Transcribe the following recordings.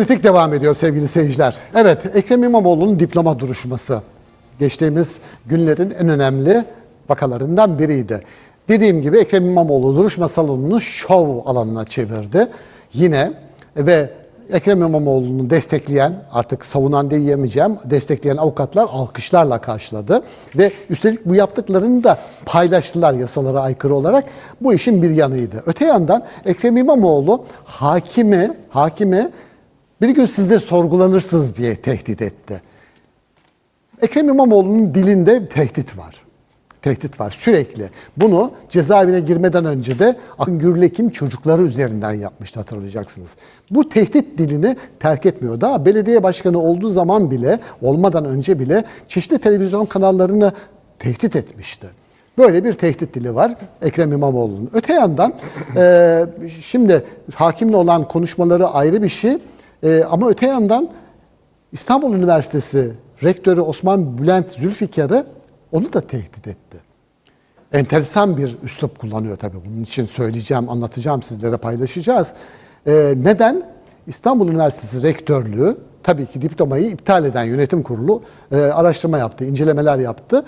Kritik devam ediyor sevgili seyirciler. Evet, Ekrem İmamoğlu'nun diploma duruşması geçtiğimiz günlerin en önemli vakalarından biriydi. Dediğim gibi Ekrem İmamoğlu duruşma salonunu şov alanına çevirdi. Yine ve Ekrem İmamoğlu'nu destekleyen, artık savunan diyemeyeceğim, destekleyen avukatlar alkışlarla karşıladı. Ve üstelik bu yaptıklarını da paylaştılar yasalara aykırı olarak. Bu işin bir yanıydı. Öte yandan Ekrem İmamoğlu hakime, hakime bir gün siz de sorgulanırsınız diye tehdit etti. Ekrem İmamoğlu'nun dilinde tehdit var. Tehdit var sürekli. Bunu cezaevine girmeden önce de Akın Gürlek'in çocukları üzerinden yapmıştı hatırlayacaksınız. Bu tehdit dilini terk etmiyor. Daha belediye başkanı olduğu zaman bile, olmadan önce bile çeşitli televizyon kanallarını tehdit etmişti. Böyle bir tehdit dili var Ekrem İmamoğlu'nun. Öte yandan e, şimdi hakimle olan konuşmaları ayrı bir şey. E, ama öte yandan İstanbul Üniversitesi rektörü Osman Bülent Zülfikar'ı onu da tehdit etti. Enteresan bir üslup kullanıyor tabii. Bunun için söyleyeceğim, anlatacağım sizlere paylaşacağız. Ee, neden? İstanbul Üniversitesi rektörlüğü tabii ki diplomayı iptal eden yönetim kurulu e, araştırma yaptı, incelemeler yaptı.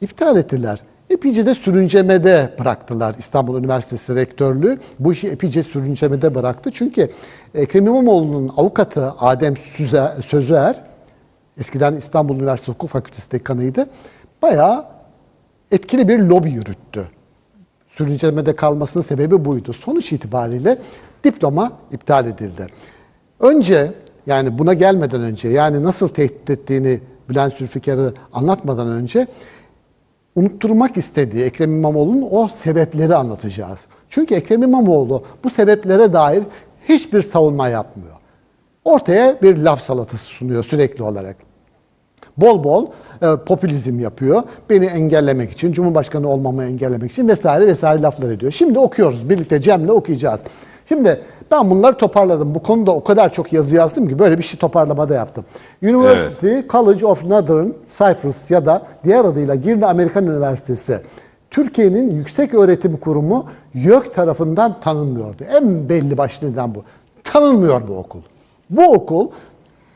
İptal ettiler. Epeyce de sürüncemede bıraktılar İstanbul Üniversitesi rektörlüğü. Bu işi epeyce sürüncemede bıraktı. Çünkü Ekrem İmamoğlu'nun avukatı Adem Süze, Sözüer, eskiden İstanbul Üniversitesi Hukuk Fakültesi dekanıydı, bayağı etkili bir lobi yürüttü. Sürüncelemede kalmasının sebebi buydu. Sonuç itibariyle diploma iptal edildi. Önce yani buna gelmeden önce yani nasıl tehdit ettiğini Bülent Zülfikar'ı anlatmadan önce unutturmak istediği Ekrem İmamoğlu'nun o sebepleri anlatacağız. Çünkü Ekrem İmamoğlu bu sebeplere dair hiçbir savunma yapmıyor. Ortaya bir laf salatası sunuyor sürekli olarak. Bol bol e, popülizm yapıyor. Beni engellemek için, Cumhurbaşkanı olmamı engellemek için vesaire vesaire laflar ediyor. Şimdi okuyoruz. Birlikte Cem'le okuyacağız. Şimdi ben bunları toparladım. Bu konuda o kadar çok yazı yazdım ki böyle bir şey toparlamada yaptım. University College of Northern Cyprus ya da diğer adıyla Girne Amerikan Üniversitesi Türkiye'nin yüksek öğretim kurumu YÖK tarafından tanınmıyordu. En belli başlı neden bu. Tanınmıyor bu okul. Bu okul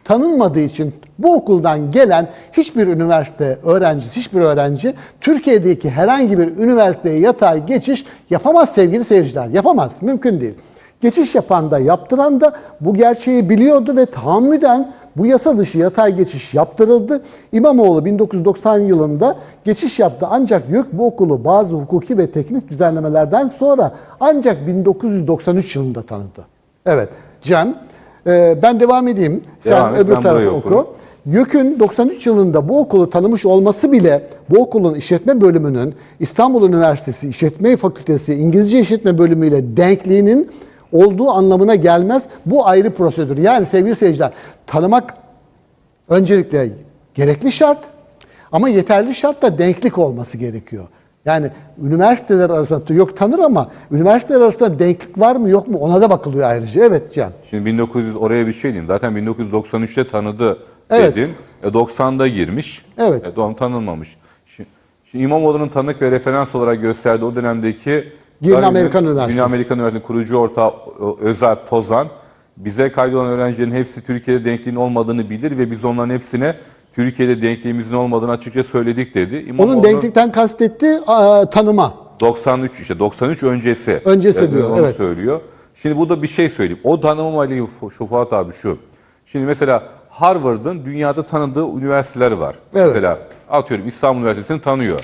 tanınmadığı için bu okuldan gelen hiçbir üniversite öğrencisi, hiçbir öğrenci Türkiye'deki herhangi bir üniversiteye yatay geçiş yapamaz sevgili seyirciler. Yapamaz. Mümkün değil. Geçiş yapan da yaptıran da bu gerçeği biliyordu ve tahammüden bu yasa dışı yatay geçiş yaptırıldı. İmamoğlu 1990 yılında geçiş yaptı ancak YÖK bu okulu bazı hukuki ve teknik düzenlemelerden sonra ancak 1993 yılında tanıdı. Evet Cem ee, ben devam edeyim. Sen Devam et, öbür tarafı oku. okurum. YÖK'ün 93 yılında bu okulu tanımış olması bile bu okulun işletme bölümünün İstanbul Üniversitesi İşletme Fakültesi İngilizce İşletme Bölümü ile denkliğinin olduğu anlamına gelmez. Bu ayrı prosedür. Yani sevgili seyirciler tanımak öncelikle gerekli şart ama yeterli şart da denklik olması gerekiyor. Yani üniversiteler arasında yok tanır ama üniversiteler arasında denklik var mı yok mu ona da bakılıyor ayrıca. Evet Can. Şimdi 1900 oraya bir şey diyeyim. Zaten 1993'te tanıdı Evet. dedin. E, 90'da girmiş. Evet. E, doğum tanınmamış. Şimdi, şimdi İmamoğlu'nun tanık ve referans olarak gösterdiği o dönemdeki Darülfünun- Amerikan Üniversitesi. Girne Amerikan Üniversitesi kurucu ortağı Özer Tozan bize kaydolan öğrencilerin hepsi Türkiye'de denkliğin olmadığını bilir ve biz onların hepsine Türkiye'de denkliğimizin olmadığını açıkça söyledik dedi. Onun İmamoğlu denklikten kastetti tanıma. 93 işte 93 öncesi. Öncesi diyor, Onu evet. söylüyor. Şimdi burada bir şey söyleyeyim. O tanımama ile şu Fuat abi şu. Şimdi mesela Harvard'ın dünyada tanıdığı üniversiteleri var. Evet. Mesela atıyorum İstanbul Üniversitesi'ni tanıyor.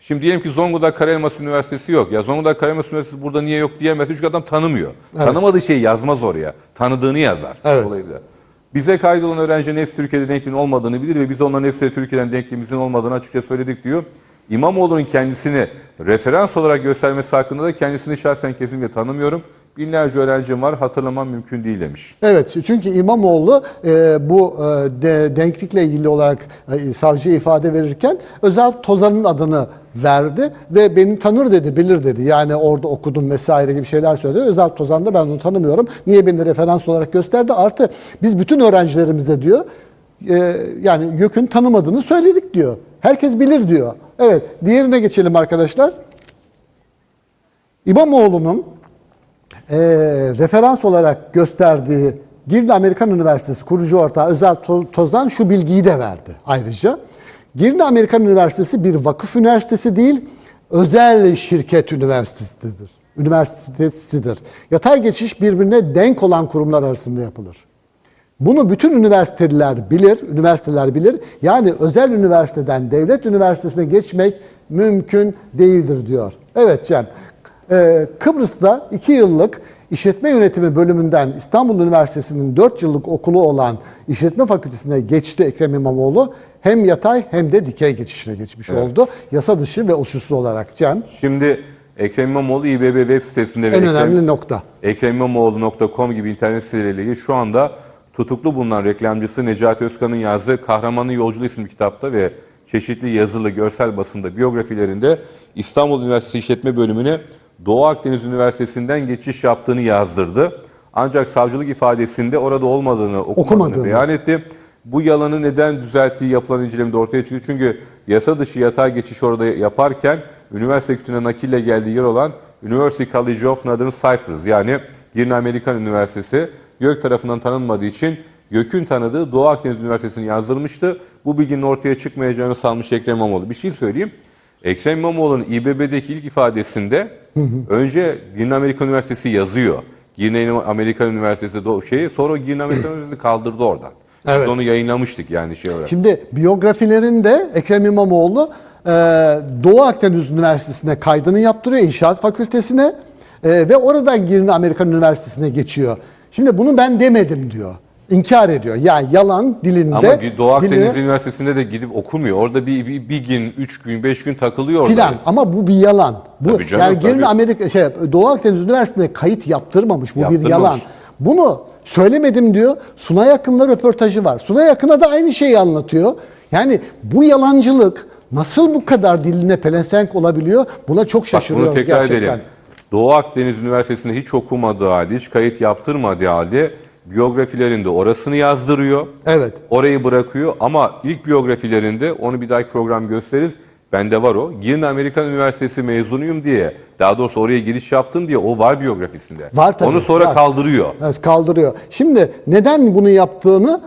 Şimdi diyelim ki Zonguldak Karayelması Üniversitesi yok. Ya Zonguldak Karayelması Üniversitesi burada niye yok diyemezsin çünkü adam tanımıyor. Tanımadığı şeyi yazmaz oraya. Tanıdığını yazar. Evet. Dolayısıyla. Bize kaydolan öğrencinin hepsi Türkiye'de denkliğin olmadığını bilir ve biz onların hepsi Türkiye'den denkliğimizin olmadığını açıkça söyledik diyor. İmamoğlu'nun kendisini referans olarak göstermesi hakkında da kendisini şahsen kesinlikle tanımıyorum. Binlerce öğrencim var hatırlamam mümkün değil demiş. Evet çünkü İmamoğlu e, bu e, de, denklikle ilgili olarak e, savcıya ifade verirken Özel Tozan'ın adını verdi ve beni tanır dedi, bilir dedi. Yani orada okudum vesaire gibi şeyler söyledi. Özel Tozan da ben onu tanımıyorum. Niye beni referans olarak gösterdi? Artı biz bütün öğrencilerimize diyor e, yani YÖK'ün tanımadığını söyledik diyor. Herkes bilir diyor. Evet diğerine geçelim arkadaşlar. İmamoğlu'nun e, referans olarak gösterdiği Girne Amerikan Üniversitesi kurucu ortağı Özel To- Tozan şu bilgiyi de verdi ayrıca. Girne Amerikan Üniversitesi bir vakıf üniversitesi değil, özel şirket üniversitesidir. Üniversitesidir. Yatay geçiş birbirine denk olan kurumlar arasında yapılır. Bunu bütün üniversiteler bilir, üniversiteler bilir. Yani özel üniversiteden devlet üniversitesine geçmek mümkün değildir diyor. Evet Cem, Kıbrıs'ta 2 yıllık işletme yönetimi bölümünden İstanbul Üniversitesi'nin 4 yıllık okulu olan işletme fakültesine geçti Ekrem İmamoğlu. Hem yatay hem de dikey geçişine geçmiş oldu. Yasa dışı ve usulsüz olarak Cem. Şimdi Ekrem İmamoğlu İBB web sitesinde ve En Ekrem- önemli nokta. ekremimamoğlu.com gibi internet siteleriyle şu anda tutuklu bulunan reklamcısı Necati Özkan'ın yazdığı Kahramanın Yolculuğu isimli kitapta ve çeşitli yazılı, görsel basında biyografilerinde İstanbul Üniversitesi İşletme Bölümüne Doğu Akdeniz Üniversitesi'nden geçiş yaptığını yazdırdı. Ancak savcılık ifadesinde orada olmadığını, okumadığını Okumadığını. beyan etti. Bu yalanı neden düzelttiği yapılan incelemede ortaya çıktı. Çünkü yasa dışı yatay geçiş orada yaparken üniversite kütüğüne nakille geldiği yer olan University College of Northern Cyprus yani Girne Amerikan Üniversitesi GÖK tarafından tanınmadığı için GÖK'ün tanıdığı Doğu Akdeniz Üniversitesi'ni yazdırmıştı. Bu bilginin ortaya çıkmayacağını sanmış Ekrem İmamoğlu. Bir şey söyleyeyim. Ekrem İmamoğlu'nun İBB'deki ilk ifadesinde önce Girne Amerikan Üniversitesi yazıyor. Girne Amerikan Üniversitesi de şeyi sonra Girne Amerikan Üniversitesi kaldırdı oradan. Biz Evet. onu yayınlamıştık yani şey olarak. Şimdi biyografilerinde Ekrem İmamoğlu e, Doğu Akdeniz Üniversitesi'ne kaydını yaptırıyor, İnşaat Fakültesine e, ve oradan Girne Amerikan Üniversitesi'ne geçiyor. Şimdi bunu ben demedim diyor. İnkar ediyor. Yani yalan dilinde. Ama Doğu Akdeniz dili- Üniversitesi'nde de gidip okumuyor. Orada bir, bir, bir gün, üç gün, beş gün takılıyor orada. Plan ama bu bir yalan. Bu Tabii canım, yani tabii. Amerika şey Doğu Akdeniz Üniversitesi'ne kayıt yaptırmamış. Bu bir Yaptırmamış. yalan. Bunu söylemedim diyor. Sunay Akın'la röportajı var. Sunay Akın'a da aynı şeyi anlatıyor. Yani bu yalancılık nasıl bu kadar diline pelesenk olabiliyor? Buna çok Bak şaşırıyoruz bunu tekrar gerçekten. edelim. Doğu Akdeniz Üniversitesi'nde hiç okumadığı halde, hiç kayıt yaptırmadığı halde biyografilerinde orasını yazdırıyor. Evet. Orayı bırakıyor ama ilk biyografilerinde onu bir dahaki program gösteririz. Bende var o. Girne Amerikan Üniversitesi mezunuyum diye, daha doğrusu oraya giriş yaptım diye o var biyografisinde. Var tabii, Onu sonra var. kaldırıyor. Evet, kaldırıyor. Şimdi neden bunu yaptığını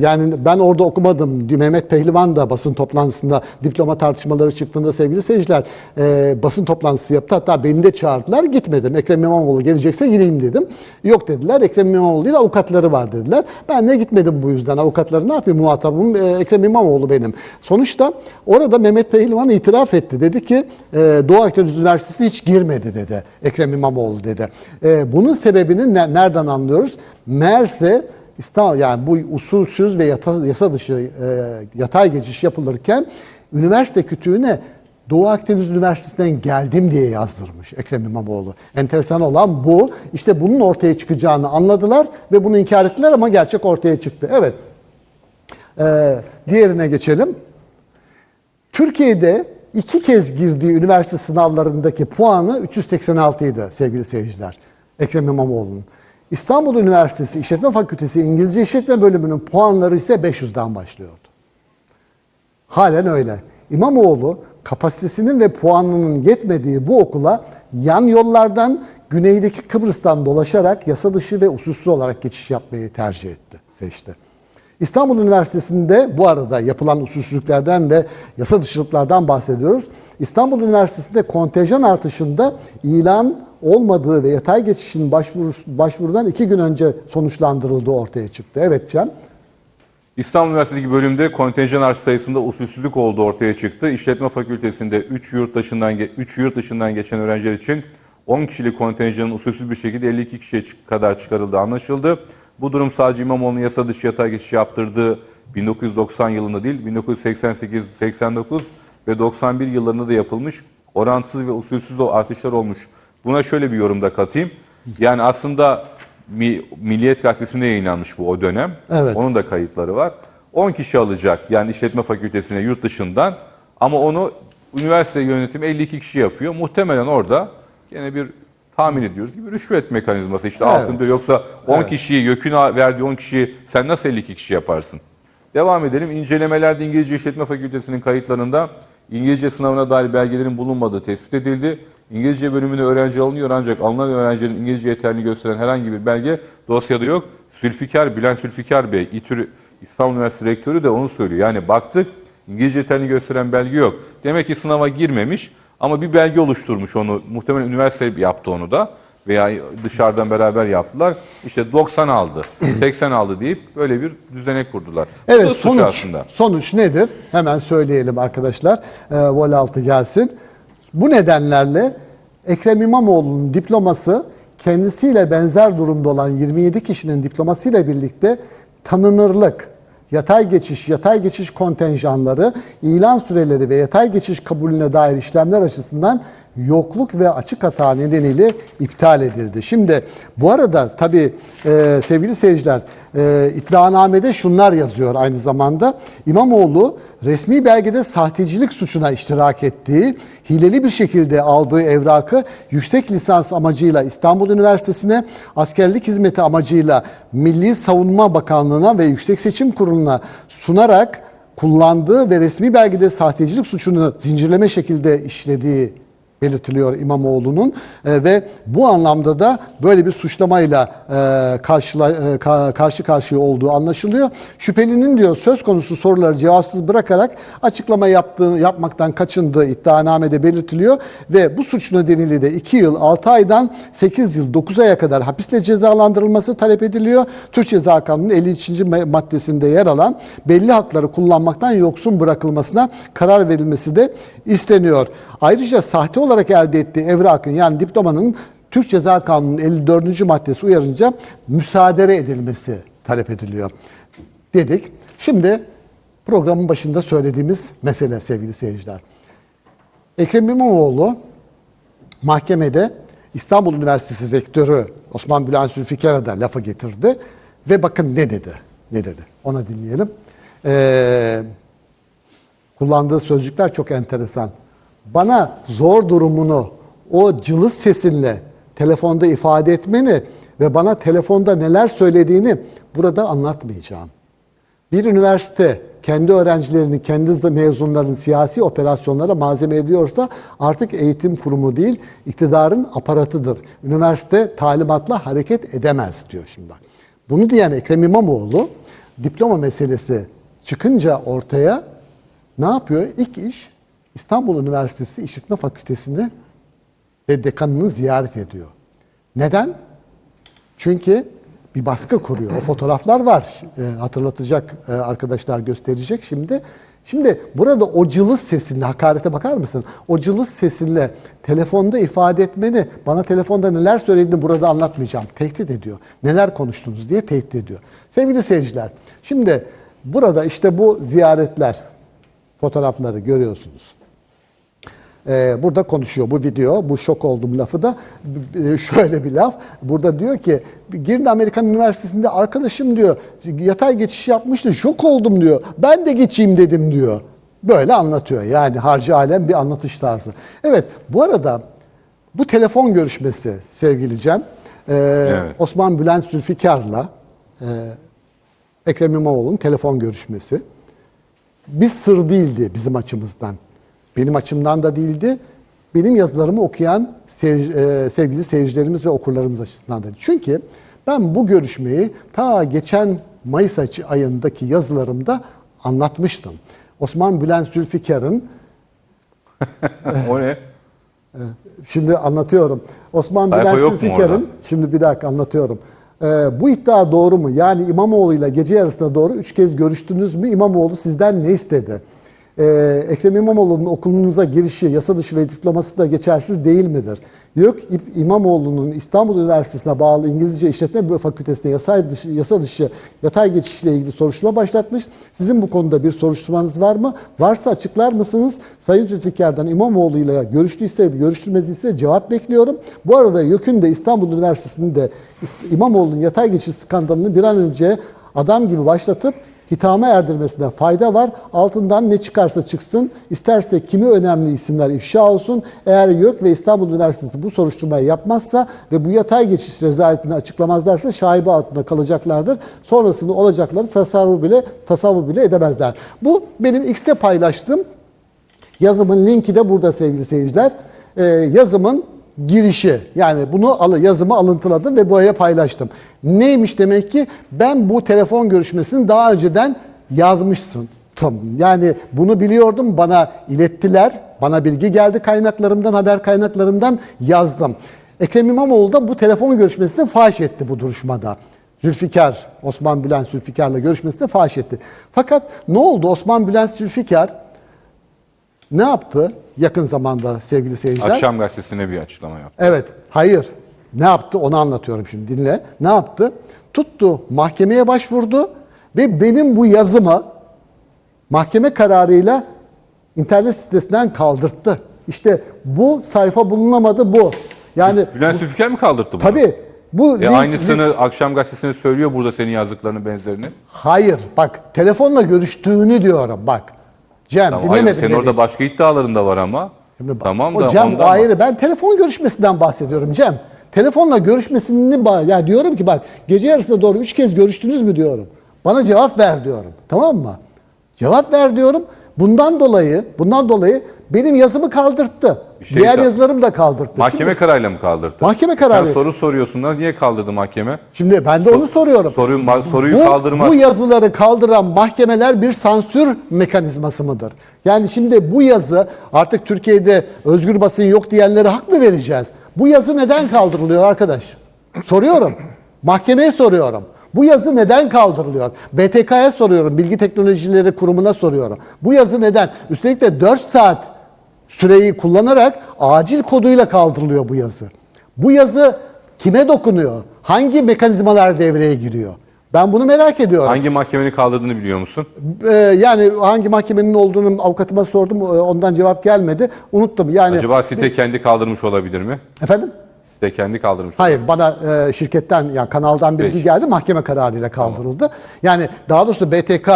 yani ben orada okumadım. Mehmet Pehlivan da basın toplantısında diploma tartışmaları çıktığında sevgili seyirciler e, basın toplantısı yaptı. Hatta beni de çağırdılar. Gitmedim. Ekrem İmamoğlu gelecekse gireyim dedim. Yok dediler. Ekrem İmamoğlu değil avukatları var dediler. Ben de gitmedim bu yüzden. Avukatları ne yapayım? Muhatabım e, Ekrem İmamoğlu benim. Sonuçta orada Mehmet Pehlivan itiraf etti. Dedi ki e, Doğu Akdeniz Üniversitesi hiç girmedi dedi. Ekrem İmamoğlu dedi. E, bunun sebebini ne- nereden anlıyoruz? Meğerse İstanbul yani bu usulsüz ve yata, yasa dışı e, yatay geçiş yapılırken üniversite kütüğüne Doğu Akdeniz Üniversitesi'nden geldim diye yazdırmış Ekrem İmamoğlu. Enteresan olan bu. İşte bunun ortaya çıkacağını anladılar ve bunu inkar ettiler ama gerçek ortaya çıktı. Evet. Ee, diğerine geçelim. Türkiye'de iki kez girdiği üniversite sınavlarındaki puanı 386 idi sevgili seyirciler. Ekrem İmamoğlu'nun. İstanbul Üniversitesi İşletme Fakültesi İngilizce İşletme Bölümünün puanları ise 500'den başlıyordu. Halen öyle. İmamoğlu kapasitesinin ve puanının yetmediği bu okula yan yollardan güneydeki Kıbrıs'tan dolaşarak yasa dışı ve usulsüz olarak geçiş yapmayı tercih etti, seçti. İstanbul Üniversitesi'nde bu arada yapılan usulsüzlüklerden ve yasa dışılıklardan bahsediyoruz. İstanbul Üniversitesi'nde kontenjan artışında ilan olmadığı ve yatay geçişin başvuru, başvurudan iki gün önce sonuçlandırıldığı ortaya çıktı. Evet Cem. İstanbul Üniversitesi bölümde kontenjan artış sayısında usulsüzlük olduğu ortaya çıktı. İşletme Fakültesi'nde 3 yurt dışından 3 yurt dışından geçen öğrenciler için 10 kişilik kontenjanın usulsüz bir şekilde 52 kişiye kadar çıkarıldığı anlaşıldı. Bu durum sadece İmamoğlu'nun yasa dışı yatay geçiş yaptırdığı 1990 yılında değil, 1988, 89 ve 91 yıllarında da yapılmış orantısız ve usulsüz o artışlar olmuş. Buna şöyle bir yorumda katayım. Yani aslında Mi- Milliyet Gazetesi'nde yayınlanmış bu o dönem. Evet. Onun da kayıtları var. 10 kişi alacak yani işletme fakültesine yurt dışından ama onu üniversite yönetimi 52 kişi yapıyor. Muhtemelen orada yine bir tahmin ediyoruz gibi rüşvet mekanizması işte Evet. altında yoksa 10 kişiyi YÖK'ün verdiği 10 kişiyi sen nasıl 52 kişi yaparsın? Devam edelim. İncelemelerde İngilizce İşletme Fakültesi'nin kayıtlarında İngilizce sınavına dair belgelerin bulunmadığı tespit edildi. İngilizce bölümüne öğrenci alınıyor ancak alınan öğrencinin İngilizce yeterli gösteren herhangi bir belge dosyada yok. Zülfikar, Bülent Zülfikar Bey, İTÜ İstanbul Üniversitesi Rektörü de onu söylüyor. Yani baktık İngilizce yeteneğini gösteren belge yok. Demek ki sınava girmemiş ama bir belge oluşturmuş onu. Muhtemelen üniversite yaptı onu da veya dışarıdan beraber yaptılar. İşte 90 aldı, 80 aldı deyip böyle bir düzenek kurdular. Evet sonuç aslında. sonuç nedir? Hemen söyleyelim arkadaşlar. E, vol altı gelsin. Bu nedenlerle Ekrem İmamoğlu'nun diploması kendisiyle benzer durumda olan 27 kişinin diplomasıyla birlikte tanınırlık, yatay geçiş, yatay geçiş kontenjanları, ilan süreleri ve yatay geçiş kabulüne dair işlemler açısından yokluk ve açık hata nedeniyle iptal edildi. Şimdi bu arada tabii e, sevgili seyirciler e, iddianamede şunlar yazıyor aynı zamanda. İmamoğlu resmi belgede sahtecilik suçuna iştirak ettiği, hileli bir şekilde aldığı evrakı yüksek lisans amacıyla İstanbul Üniversitesi'ne, askerlik hizmeti amacıyla Milli Savunma Bakanlığı'na ve Yüksek Seçim Kurulu'na sunarak kullandığı ve resmi belgede sahtecilik suçunu zincirleme şekilde işlediği belirtiliyor İmamoğlu'nun E, ve bu anlamda da böyle bir suçlamayla e, karşıla, e, ka- karşı karşıya olduğu anlaşılıyor. Şüphelinin diyor söz konusu soruları cevapsız bırakarak açıklama yaptığı yapmaktan kaçındığı iddianamede belirtiliyor ve bu suç nedeniyle de 2 yıl 6 aydan 8 yıl 9 aya kadar hapisle cezalandırılması talep ediliyor. Türk Ceza Kanunu'nun 53. ma- maddesinde yer alan belli hakları kullanmaktan yoksun bırakılmasına karar verilmesi de isteniyor. Ayrıca sahte olarak elde ettiği evrakın yani diplomanın Türk Ceza Kanunu'nun 54. maddesi uyarınca müsaade edilmesi talep ediliyor dedik. Şimdi programın başında söylediğimiz mesele sevgili seyirciler. Ekrem İmamoğlu mahkemede İstanbul Üniversitesi Rektörü Osman Bülent Zülfikar'a da lafı getirdi ve bakın ne dedi. Ne dedi? Ona dinleyelim. Ee, kullandığı sözcükler çok enteresan. Bana zor durumunu o cılız sesinle telefonda ifade etmeni ve bana telefonda neler söylediğini burada anlatmayacağım. Bir üniversite kendi öğrencilerini, kendi mezunlarını siyasi operasyonlara malzeme ediyorsa artık eğitim kurumu değil, iktidarın aparatıdır. Üniversite talimatla hareket edemez diyor şimdi bak. Bunu diyen Ekrem İmamoğlu diploma meselesi çıkınca ortaya ne yapıyor? İlk iş İstanbul Üniversitesi İşletme Fakültesini ve dekanını ziyaret ediyor. Neden? Çünkü bir baskı kuruyor. O fotoğraflar var. E, hatırlatacak e, arkadaşlar gösterecek şimdi. Şimdi burada o cılız sesinle hakarete bakar mısın? O cılız sesinle telefonda ifade etmeni, bana telefonda neler söylediğini burada anlatmayacağım. Tehdit ediyor. Neler konuştunuz diye tehdit ediyor. Sevgili seyirciler, şimdi burada işte bu ziyaretler, fotoğrafları görüyorsunuz. Ee, burada konuşuyor bu video, bu şok oldum lafı da e, şöyle bir laf. Burada diyor ki Girne Amerikan Üniversitesi'nde arkadaşım diyor yatay geçiş yapmıştı şok oldum diyor. Ben de geçeyim dedim diyor. Böyle anlatıyor yani harcı alem bir anlatış tarzı. Evet bu arada bu telefon görüşmesi sevgili Cem e, Evet. Osman Bülent Zülfikar'la e, Ekrem İmamoğlu'nun telefon görüşmesi bir sır değildi bizim açımızdan. Benim açımdan da değildi. Benim yazılarımı okuyan seyir- e, sevgili seyircilerimiz ve okurlarımız açısından da. Çünkü ben bu görüşmeyi ta geçen Mayıs ayındaki yazılarımda anlatmıştım. Osman Bülent Zülfikar'ın o ne? Şimdi anlatıyorum. Osman Bülent Zülfikar'ın, şimdi bir dakika anlatıyorum. Ee, bu iddia doğru mu? Yani İmamoğlu'yla gece yarısına doğru üç kez görüştünüz mü? İmamoğlu sizden ne istedi? Ee, Ekrem İmamoğlu'nun okulunuza girişi, yasa dışı ve diploması da geçersiz değil midir? Yok İmamoğlu'nun İstanbul Üniversitesi'ne bağlı İngilizce İşletme Fakültesi'ne yasa dışı, yasa dışı yatay geçişle ilgili soruşturma başlatmış. Sizin bu konuda bir soruşturmanız var mı? Varsa açıklar mısınız? Sayın Zülfikar'dan İmamoğlu'yla görüştüyse, görüştürmediyse cevap bekliyorum. Bu arada YÖK'ün de İstanbul Üniversitesi'nde İmamoğlu'nun yatay geçiş skandalını bir an önce adam gibi başlatıp hitama erdirmesine fayda var. Altından ne çıkarsa çıksın. İsterse kimi önemli isimler ifşa olsun. Eğer YÖK ve İstanbul Üniversitesi bu soruşturmayı yapmazsa ve bu yatay geçiş rezaletini açıklamazlarsa şaibe altında kalacaklardır. Sonrasında olacakları tasavvur bile tasavvur bile edemezler. Bu benim X'te paylaştığım Yazımın linki de burada sevgili seyirciler. Ee, yazımın girişi. Yani bunu alı yazımı alıntıladım ve buraya paylaştım. Neymiş demek ki ben bu telefon görüşmesini daha önceden yazmışsın. Yani bunu biliyordum bana ilettiler. Bana bilgi geldi kaynaklarımdan, haber kaynaklarımdan yazdım. Ekrem İmamoğlu da bu telefon görüşmesini faş etti bu duruşmada. Zülfikar, Osman Bülent Zülfikar'la görüşmesini faş etti. Fakat ne oldu? Osman Bülent Zülfikar ne yaptı yakın zamanda sevgili seyirciler? Akşam gazetesine bir açıklama yaptı. Evet, hayır. Ne yaptı onu anlatıyorum şimdi dinle. Ne yaptı? Tuttu, mahkemeye başvurdu ve benim bu yazımı mahkeme kararıyla internet sitesinden kaldırttı. İşte bu sayfa bulunamadı bu. Yani Bülent Zülfikar mı kaldırdı bunu? tabii bu E link- aynısını akşam gazetesine söylüyor burada senin yazdıklarının benzerini. hayır bak telefonla görüştüğünü diyorum bak. Cem Tamam, dinlemedin hayır, senin beni. orada başka iddiaların da var ama. Şimdi bak, tamam o da Cem o ayrı. Ben telefon görüşmesinden bahsediyorum Cem. Telefonla görüşmesini ya diyorum ki bak gece yarısına doğru üç kez görüştünüz mü diyorum. Bana cevap ver diyorum. Tamam mı? Cevap ver diyorum. Bundan dolayı bundan dolayı benim yazımı kaldırttı. şey Diğer yazılarımı da kaldırttı. Mahkeme Şimdi, kararıyla mı kaldırdı? Mahkeme kararı. Sen soru soruyorsun da niye kaldırdı mahkeme? şimdi ben de onu soruyorum. Soruyu, soruyu bu, kaldırmaz. bu yazıları kaldıran mahkemeler bir sansür mekanizması mıdır? Yani şimdi bu yazı artık Türkiye'de özgür basın yok diyenlere hak mı vereceğiz? Bu yazı neden kaldırılıyor arkadaş? Soruyorum. Mahkemeye soruyorum. Bu yazı neden kaldırılıyor? BTK'ya soruyorum. Bilgi Teknolojileri Kurumu'na soruyorum. Bu yazı neden? Üstelik de 4 saat süreyi kullanarak acil koduyla kaldırılıyor bu yazı. Bu yazı kime dokunuyor? Hangi mekanizmalar devreye giriyor? Ben bunu merak ediyorum. Hangi mahkemenin kaldırdığını biliyor musun? Ee, yani hangi mahkemenin olduğunu avukatıma sordum. Ee, Ondan cevap gelmedi. Unuttum. Yani Acaba site kendi kaldırmış olabilir mi? efendim? Site kendi kaldırmış. Hayır bana e, şirketten yani kanaldan bilgi Peki. geldi mahkeme kararıyla kaldırıldı. Yani daha doğrusu BTK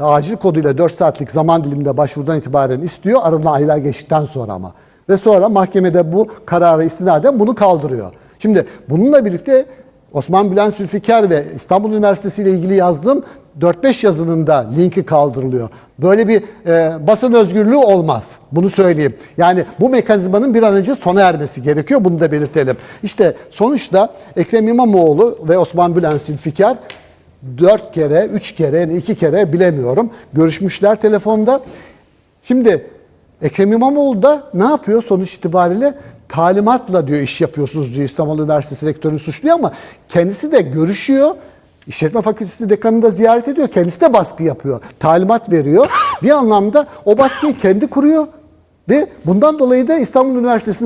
acil koduyla 4 saatlik zaman diliminde başvurudan itibaren istiyor. Aradan aylar geçtikten sonra ama. Ve sonra mahkemede bu karara istinaden bunu kaldırıyor. Şimdi bununla birlikte Osman Bülent Zülfikar ve İstanbul Üniversitesi ile ilgili yazdığım 4-5 yazının da linki kaldırılıyor. Böyle bir e, basın özgürlüğü olmaz. Bunu söyleyeyim. Yani bu mekanizmanın bir an önce sona ermesi gerekiyor. Bunu da belirtelim. İşte sonuçta Ekrem İmamoğlu ve Osman Bülent Zülfikar dört kere, üç kere, iki kere bilemiyorum. Görüşmüşler telefonda. Şimdi Ekrem İmamoğlu da ne yapıyor sonuç itibariyle? Talimatla diyor iş yapıyorsunuz diyor İstanbul Üniversitesi rektörünü suçluyor ama kendisi de görüşüyor. İşletme Fakültesi dekanını da ziyaret ediyor. Kendisi de baskı yapıyor. Talimat veriyor. Bir anlamda o baskıyı kendi kuruyor. Ve bundan dolayı da İstanbul Üniversitesi'nin